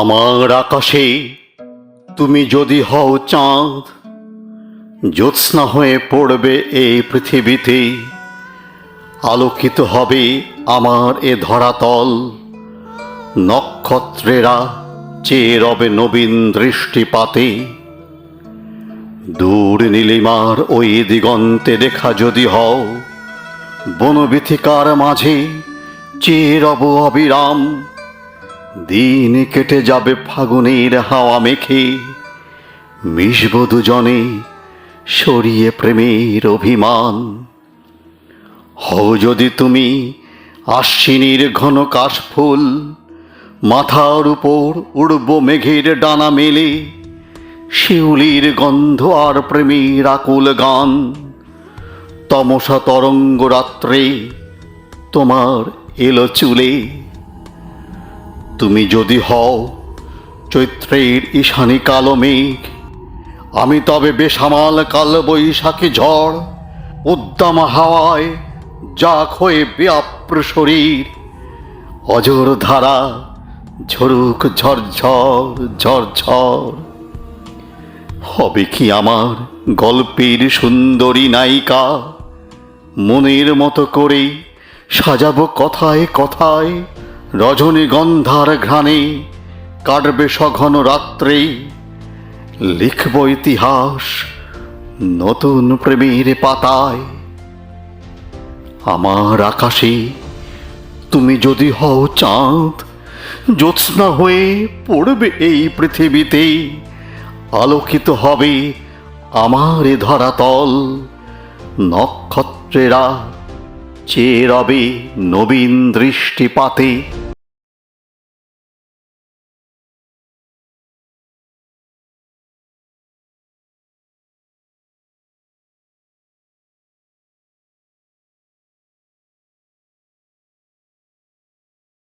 আমার আকাশে তুমি যদি হও চাঁদ, জ্যোৎস্না হয়ে পড়বে এই পৃথিবীতে, আলোকিত হবে আমার এ ধরাতল। নক্ষত্রেরা চেয়ে রবে নবীন দৃষ্টিপাতে। দূর নীলিমার ওই দিগন্তে দেখা যদি হও, বনবিথিকার মাঝে চেয়ে রব অবিরাম। দিন কেটে যাবে ফাগুনের হাওয়া মেখে। মিশব দুজনে সরিয়ে প্রেমের অভিমান। হও যদি তুমি আশ্বিনীর ঘন কাশফুল, মাথার উপর উড়ব মেঘের ডানা মেলে, শিউলির গন্ধ আর প্রেমীর আকুল গান। তমসা তরঙ্গ রাত্রে তোমার এলো চুলে। তুমি যদি হও, চৈত্রের ঈশানী কালো মেঘ, আমি তবে বেসামাল কাল বৈশাখী ঝড়, উদ্দাম হাওয়ায় যাক হয়ে ব্যাপ্র শরীর, অজর ধারা ঝরুক ঝরঝর ঝরঝর। হবে কি আমার গল্পের সুন্দরী নায়িকা? মনের মতো করে সাজাবো কথায় কথায় রজনীগন্ধার ঘ্রাণে কাটবে সঘন রাত্রে। লিখব ইতিহাস নতুন প্রেমের পাতায়। আমার আকাশে তুমি যদি হও চাঁদ, জ্যোৎস্না হয়ে পড়বে এই পৃথিবীতে। আলোকিত হবে আমার এ ধরাতল, নক্ষত্রেরা চেয়ে রবে নবীন দৃষ্টিপাতে।